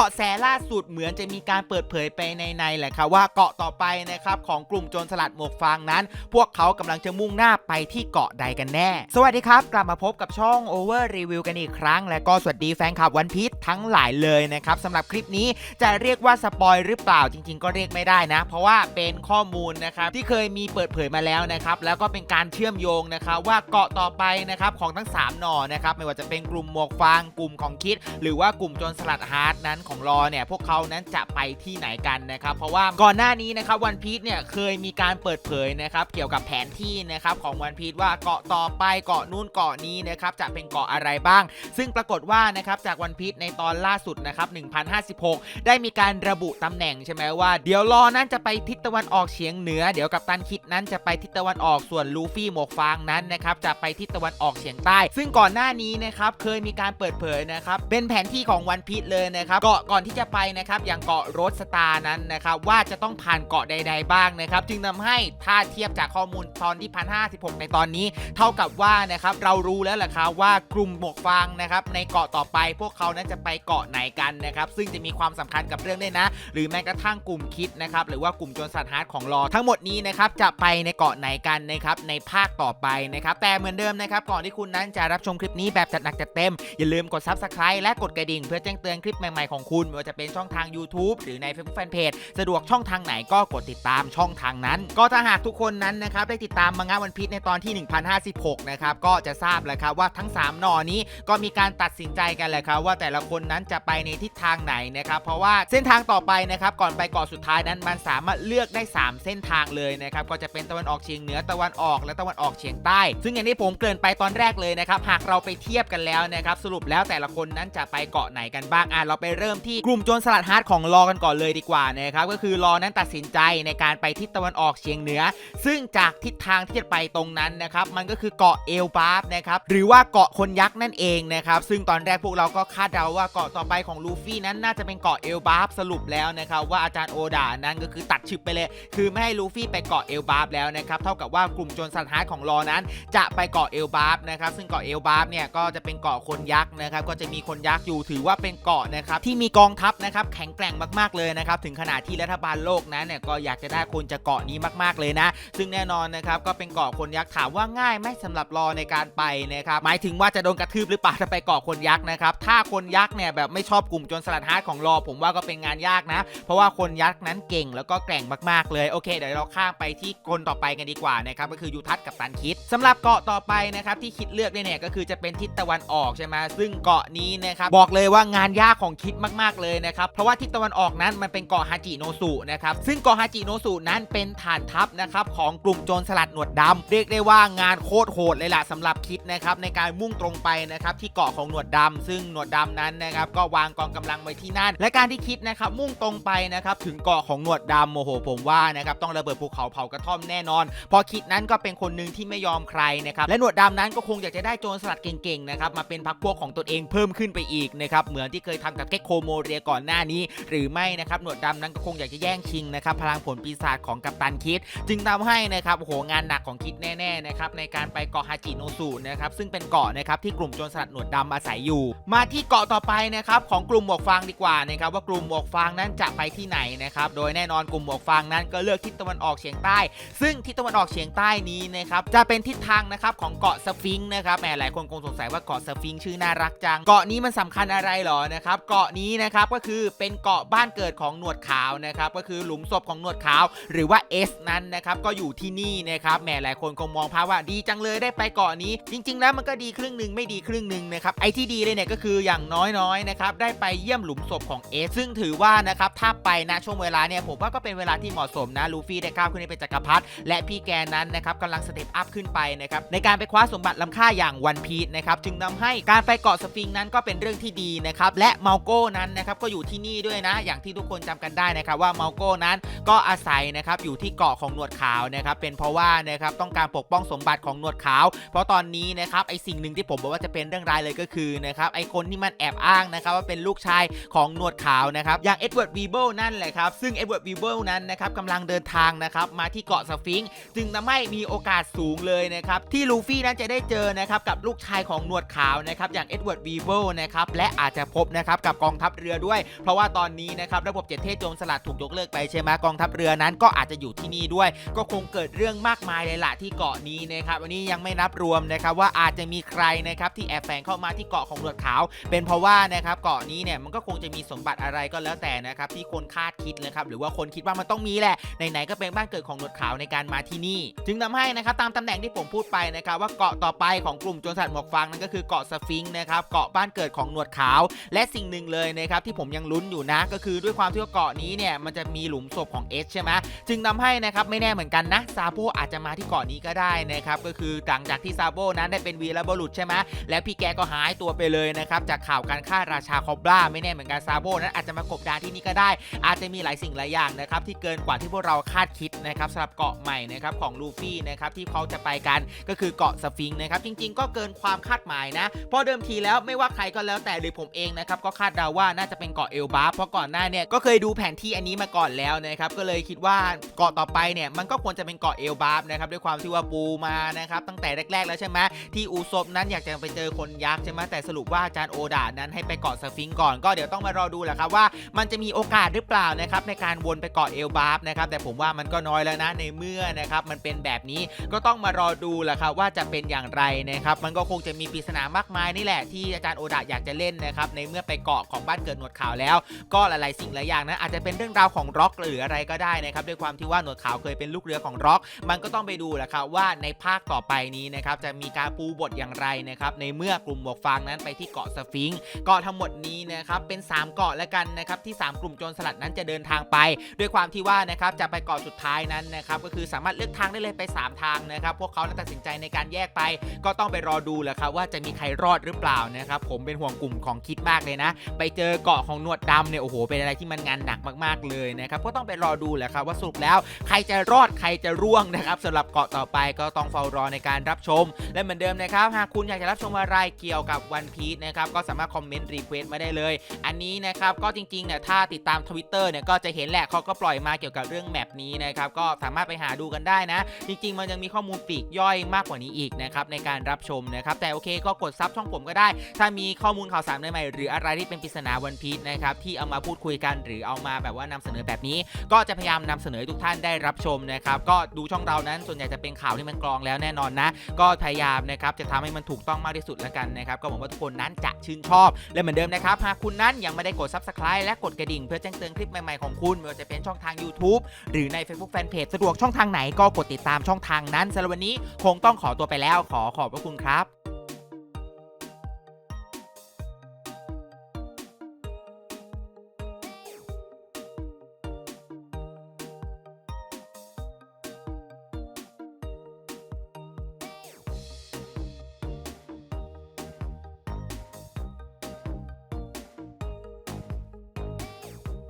าะแสล่าสุดเหมือนจะมีการเปิดเผยไปในในๆแหละครับว่าเกาะต่อไปนะครับของกลุ่มโจรสลัดหมวกฟางนั้น พวกเขากำลังจะมุ่งหน้าไปที่เกาะใดกันแน่ สวัสดีครับ กลับมาพบกับช่อง Over Review กันอีกครั้ง และก็สวัสดีแฟนคลับวันพีชทั้งหลายเลยนะครับสำหรับคลิปนี้จะเรียกว่าสปอยหรือเปล่าจริง ๆ ก็เรียกไม่ได้นะ เพราะว่าเป็นข้อมูลนะครับที่เคยมีเปิดเผยมาแล้วนะครับแล้วก็เป็นการเชื่อมโยงนะครับว่าเกาะต่อไปนะครับของทั้ง 3 หน่อนะครับไม่ว่าจะเป็นกลุ่มหมวกฟางกลุ่มของคิด หรือว่ากลุ่มโจรสลัดฮาร์ดนั้นของรอเนี่ยพวกเขานั้นจะไปที่ไหนกันนะครับเพราะว่าก่อนหน้านี้นะครับวันพีชเนี่ยเคยมีการเปิดเผยนะครับเกี่ยวกับแผนที่นะครับของวันพีชว่าเกาะต่อไปเกาะนู้นเกาะนี้นะครับจะเป็นเกาะอะไรบ้าง ซึ่งปรากฏว่านะครับจากวันพีชในตอนล่าสุดนะครับ1056 ได้มีการระบุตำแหน่งใช่ไหมว่า เดี๋ยวรอนั้นจะไปทิศตะวันออกเฉียงเหนือ เดี๋ยวกับตันคิดนั้นจะไปทิศตะวันออกส่วนลูฟี่หมวกฟางนั้นนะครับจะไปทิศตะวันออกเฉียงใต้ ซึ่งก่อนหน้านี้นะครับเคยมีการเปิดเผยนะครับเป็นแผนที่ของวันพีชเลยนะครับเกาะก่อนที่จะไปนะครับอย่างเกาะโรสตาร์นั้นนะครับว่าจะต้องผ่านเกาะใด ๆ บ้างนะครับจึงทำให้ถ้าเทียบจากข้อมูลตอนที่1056ในตอนนี้ เท่ากับว่านะครับเรารู้แล้วแหละครับว่ากลุ่มหมวกฟางนะครับในเกาะต่อไปพวกเขานั้นจะไปเกาะไหนกันนะครับซึ่งจะมีความสำคัญกับเรื่องด้วยนะ หรือแม้กระทั่งกลุ่มคิดนะครับหรือว่ากลุ่มโจรสลัดฮาร์ดของรอทั้งหมดนี้นะครับจะไปในเกาะไหนกันนะครับในภาคต่อไปนะครับแต่เหมือนเดิมนะครับก่อนที่คุณนั้นจะรับชมคลิปนี้แบบจัดหนักจัดเต็มอย่าลืมกด Subscribe และกดกระดิ่งเพื่อแจ้งเตือนคลิปใหม่ๆของคุณไม่ว่าจะเป็นช่องทาง YouTube หรือใน Facebook Fanpage สะดวกช่องทางไหนก็กดติดตามช่องทางนั้น ก็ถ้าหากทุกคนนั้นนะครับได้ติดตามมังงะวันพีชในตอนที่ 1056 นะครับก็จะทราบแล้วครับว่าทั้ง 3 หน่อนี้ก็มีการตัดสินใจกันแหละครับว่าแต่ละคนนั้นจะไปในทิศทางไหนนะครับเพราะว่าเส้นทางต่อไปนะครับก่อนไปเกาะสุดท้ายนั้นมันสามารถเลือกได้ 3 เส้นทางเลยนะครับก็จะเป็นตะวันออกเฉียงเหนือตะวันออกและตะวันออกเฉียงใต้ ซึ่งอย่างที่ผมเกริ่นไปตอนแรกเลยนะครับหากเราไปเทียบกันแล้วนะครับสรุปแล้วแต่ละคนนั้นจะไปเกาะไหนกันบ้างอะเราไปเริ่มที่กลุ่มโจรสลัดฮาร์ดของรอกันก่อนเลยดีกว่านะครับก็คือรอนั้นตัดสินใจในการไปทิศตะวันออกเฉียงเหนือ ซึ่งจากทิศทางที่จะไปตรงนั้นนะครับมันก็คือเกาะเอลบาร์นะครับหรือว่าเกาะคนยักษ์นั่นเองนะครับซึ่งตอนแรกพวกเราก็คาดเดาว่าเกาะต่อไปของลูฟี่นั้นน่าจะเป็นเกาะเอลบาร์สรุปแล้วนะครับว่าอาจารย์โอดานั้นก็คือตัดชึบไปเลย คือไม่ให้ลูฟี่ไปเกาะเอลบาร์แล้วนะครับเท่ากับว่ากลุ่มโจรสลัดฮาร์ดของรอนั้น จะไปเกาะเอลบาร์นะครับซึ่งเกาะเอลบาร์เนี่ยก็จะเป็นเกาะคนยักษ์นะครับก็จะมีคนยักษ์อยู่ถือว่าเป็นเกาะนะครับที่มีกองทัพนะครับแข็งแกร่งมากๆเลยนะครับถึงขนาดที่รัฐบาลโลกนั้นเนี่ยก็อยากจะได้คนจากเกาะนี้มากๆเลยนะ ซึ่งแน่นอนนะครับก็เป็นเกาะคนยักษ์ถามว่าง่ายไหมสำหรับรอในการไปนะครับหมายถึงว่าจะโดนกระทืบหรือเปล่าถ้าไปเกาะคนยักษ์นะครับถ้าคนยักษ์เนี่ยแบบไม่ชอบกลุ่มจรสลัดฮาร์ดของรอผมว่าก็เป็นงานยากนะ เพราะว่าคนยักษ์นั้นเก่งแล้วก็แกร่งมากๆเลยโอเคเดี๋ยวเราข้ามไปที่คนต่อไปกันดีกว่านะครับก็คือยูทัศกับตันคิดสำหรับเกาะต่อไปนะครับที่คิดเลือกเนี่ยก็คือจะเป็นทิศตะวันออกใช่ไหมซึ่งเกาะนี้นะครับบอกเลยว่างานยากของคิดมาก ๆ เลยนะครับเพราะว่าทิศตะวันออกนั้นมันเป็นเกาะฮาจิโนสุนะครับซึ่งเกาะฮาจิโนสุนั้นเป็นฐานทัพนะครับของกลุ่มโจรสลัดหนวดดำเรียกได้ว่างานโคตรโหดเลยล่ะสำหรับคิดนะครับในการมุ่งตรงไปนะครับที่เกาะของหนวดดำซึ่งหนวดดำนั้นนะครับก็วางกองกำลังไว้ที่นั่น และการที่คิดนะครับมุ่งตรงไปนะครับถึงเกาะของหนวดดำโอ้โหผมว่านะครับต้องระเบิดภูเขาเผากระท่อมแน่นอน พอคิดนั้นก็เป็นคนหนึ่งที่ไม่ยอมใครนะครับและหนวดดำนั้นก็คงอยากจะได้โจรสลัดเก่งๆนะครับมาเป็นพรรคพวกของตนเองเพิ่มขึ้นไปอีกนะครับเหมือนที่เคยทำกับเก็กโคโมเรียก่อนหน้านี้ หรือไม่นะครับหนวดดำนั้นก็คงอยากจะแย่งชิงนะครับพลังผลปีศาจของกัปตันคิด จึงทำให้นะครับโอ้โหงานหนักของคิดแน่ๆนะครับในการไปเกาะฮาจิโนสุนะครับซึ่งเป็นเกาะนะครับที่กลุ่มโจรสลัดหนวดดำอาศัยอยู่ มาที่เกาะต่อไปนะครับของกลุ่มหมวกฟางดีกว่านะครับว่ากลุ่มหมวกฟางนั้นจะไปที่ไหนนะครับโดยแน่นอนกลุ่มหมวกฟางนั้นก็เลือกทิศตะวันออกเฉียงใต้ ซึ่งทิศตะวันออกเฉียงใต้นี้นะครับจะเป็นทิศทางนะครับของเกาะสฟิงค์นะครับแหมหลายคนคงสงสัยว่าเกาะสฟิงค์ชื่อน่ารักจัง เกาะนี้มันสำคัญอะไรหรอนะครับเกาะนี้นะครับก็คือเป็นเกาะบ้านเกิดของหนวดขาวนะครับก็คือหลุมศพของหนวดขาว หรือว่า S นั้นนะครับก็อยู่ที่นี่นะครับแหมหลายคนคงมองภาพว่าดีจังเลยได้ไปเกาะนี้ จริง ๆ แล้วมันก็ดีครึ่งหนึ่งไม่ดีครึ่งหนึ่งนะครับไอ้ที่ดีเลยเนี่ยก็คืออย่างน้อยๆนะครับได้ไปเยี่ยมหลุมศพของ S ซึ่งถือว่านะครับถ้าไปนะช่วงเวลาเนี่ยผมว่าก็เป็นเวลาที่เหมาะสมนะลูฟี่ได้ก้าวขึ้นไปเป็นจักรพรรดิและพี่แกนั้นนะครับกำลังสเต็ปอัพขึ้นไปนะครับในการไปคว้าสมบัติล้ำค่าอย่างวันพีชนะครับจึงทำให้การไปเกาะสฟิงนั้นก็เป็นเรื่องที่ดีนะครับและเมาโก้นั้นนะครับก็อยู่ที่นี่ด้วยนะ อย่างที่ทุกคนจำกันได้นะครับว่าเมาโก้นั้นก็อาศัยนะครับอยู่ที่เกาะของหนวดขาวนะครับเป็นเพราะว่านะครับต้องการปกป้องสมบัติของหนวดขาว เพราะตอนนี้นะครับไอสิ่งหนึ่งที่ผมบอกว่าจะเป็นเรื่องร้ายเลยก็คือนะครับไอคนที่มันแอบอ้างนะครับว่าเป็นลูกชายของหนวดขาวนะครับอย่างเอ็ดเวิร์ดวีเบิลนั่นแหละครับซึ่งเอ็ดเวิร์ดวีเบิลนั้นนะครับกำลังเดินทางนะครับมาที่เกาะสฟิงค์จึงทำให้มีโอกาสสูงเลยนะครับที่ลูฟี่นั้นจะได้เจอนะครับกับลูกชายของหนวดขาวนะครับอย่างเอ็ดเวิร์ดวีเบิลนะครับและอาจจะพบนะครับกับกองทัพทัพเรือด้วย เพราะว่าตอนนี้นะครับระบบเจ็ดเทพโจรสลัดถูกยกเลิกไปใช่ไหมกองทัพเรือนั้นก็อาจจะอยู่ที่นี่ด้วย ก็คงเกิดเรื่องมากมายเลยล่ะที่เกาะนี้นะครับวันนี้ยังไม่นับรวมนะครับว่าอาจจะมีใครนะครับที่แอบแฝงเข้ามาที่เกาะของหนวดขาว เป็นเพราะว่านะครับเกาะนี้เนี่ยมันก็คงจะมีสมบัติอะไรก็แล้วแต่นะครับที่คนคาดคิดนะครับหรือว่าคนคิดว่ามันต้องมีแหละไหนๆก็เป็นบ้านเกิดของหนวดขาวในการมาที่นี่ จึงทำให้นะครับตามตำแหน่งที่ผมพูดไปนะครับว่าเกาะต่อไปของกลุ่มโจรสลัดหมวกฟางนั่นก็คือเกาะสฟิงค์นะครับเกาะบ้านเกิดของหนวดขาว และสิ่งหนึ่งเลยยนะครับที่ผมยังลุ้นอยู่นะ ก็คือด้วยความที่ว่าเกาะนี้เนี่ยมันจะมีหลุมศพของเอสใช่ไหมจึงทำให้นะครับไม่แน่เหมือนกันนะซาโบอาจจะมาที่เกาะนี้ก็ได้นะครับก็คือหลังจากที่ซาโบนั้นได้เป็นวีรบุรุษใช่ไหมแล้วพี่แกก็หายตัวไปเลยนะครับจากข่าวการฆ่าราชาคอบราไม่แน่เหมือนกันซาโบนั้นอาจจะมากบดานที่นี่ก็ได้ อาจจะมีหลายสิ่งหลายอย่างนะครับที่เกินกว่าที่พวกเราคาดคิดนะครับสำหรับเกาะใหม่นะครับของลูฟี่นะครับที่เขาจะไปกันก็คือเกาะสฟิงค์นะครับจริง ๆ ก็เกินความคาดหมายนะเพราะเดิมทีแล้วไม่ว่าใครก็แล้วแต่หรือผมเองนะครับก็คาดเดาว่าน่าจะเป็นเกาะเอลบาเพราะก่อนหน้าเนี่ยก็เคยดูแผนที่อันนี้มาก่อนแล้วนะครับก็เลยคิดว่าเกาะต่อไปเนี่ยมันก็ควรจะเป็นเกาะเอลบาร์นะครับด้วยความที่ว่าปูมานะครับตั้งแต่แรกๆแล้วใช่ไหมที่อูซบนั้นอยากจะไปเจอคนยักษ์ใช่ไหมแต่สรุปว่าอาจารย์โอดานั้นให้ไปเกาะสฟิงค์ก่อนก็เดี๋ยวต้องมารอดูแหละครับว่ามันจะมีโอกาสหรือเปล่านะครับในการวนไปเกาะเอลบาร์นะครับแต่ผมว่ามันก็น้อยแล้วนะในเมื่อนะครับมันเป็นแบบนี้ก็ต้องมารอดูแหละครับว่าจะเป็นอย่างไรนะครับมันก็คงจะมีปริศนามากมายนี่แหละที่อาจารย์โอดาอยากจะเล่นนะครับในเมื่อไปเกาะของบ้านเกิดหนวดขาวแล้ว ก็หลายๆสิ่งหลายอย่างนะอาจจะเป็นเรื่องราวของร็อกหรืออะไรก็ได้นะครับด้วยความที่ว่าหนวดขาวเคยเป็นลูกเรือของร็อก มันก็ต้องไปดูแหละครับว่าในภาคต่อไปนี้นะครับจะมีการปูบทอย่างไรนะครับในเมื่อกลุ่มหมวกฟางนั้นไปที่เกาะสฟิงค์เกาะทั้งหมดนี้นะครับเป็น 3 เกาะแล้วกันนะครับที่ 3 กลุ่มโจรสลัดนั้นจะเดินทางไป ด้วยความที่ว่านะครับจะไปเกาะสุดท้ายนั้นนะครับก็คือสามารถเลือกทางได้เลยไป 3 ทางนะครับพวกเขาตัดสินใจในการแยกไป ก็ต้องไปรอดูแหละครับว่าจะมีใครรอดหรือเปล่านะครับผมเป็นห่วงกลุ่มของคิดมากเลยนะ ไปเจอเกาะของหนวดดำเนี่ยโอ้โหเป็นอะไรที่มันงานหนักมากๆเลยนะครับก็ต้องไปรอดูแหละครับว่าสรุปแล้วใครจะรอดใครจะร่วงนะครับสำหรับเกาะต่อไปก็ต้องเฝ้ารอในการรับชม และเหมือนเดิมนะครับหากคุณอยากจะรับชมอะไรเกี่ยวกับวันพีชนะครับก็สามารถคอมเมนต์รีเควสต์มาได้เลย อันนี้นะครับก็จริงๆเนี่ยถ้าติดตาม Twitter เนี่ยก็จะเห็นแหละเขาก็ปล่อยมาเกี่ยวกับเรื่องแมปนี้นะครับก็สามารถไปหาดูกันได้นะ จริง ๆ มันยังมีข้อมูลปีกย่อยมากกว่านี้อีกนะครับในการรับชมนะครับแต่โอเคก็กดซับช่องผมก็ได้ ถ้ามีข้อมูลข่าวสารใหม่ๆหรืออะไรที่เป็นปริศนาวันพีชนะครับที่เอามาพูดคุยกันหรือเอามาแบบว่านำเสนอแบบนี้ ก็จะพยายามนำเสนอให้ทุกท่านได้รับชมนะครับก็ดูช่องเรานั้นส่วนใหญ่จะเป็นข่าวที่มันกรองแล้วแน่นอนนะ ก็พยายามนะครับจะทำให้มันถูกต้องมากที่สุดแล้วกันนะครับก็หวังว่าทุกคนนั้นจะชื่นชอบ และเหมือนเดิมนะครับหากคุณนั้นยังไม่ได้กด subscribe และกดกระดิ่งเพื่อแจ้งเตือนคลิปใหม่ๆของคุณไม่ว่าจะเป็นช่องทาง YouTube หรือใน Facebook Fanpage สะดวกช่องทางไหนก็กดติดตามช่องทางนั้นสำหรับวันนี้คงต้องขอตัวไปแล้วขอขอบพระคุณครับ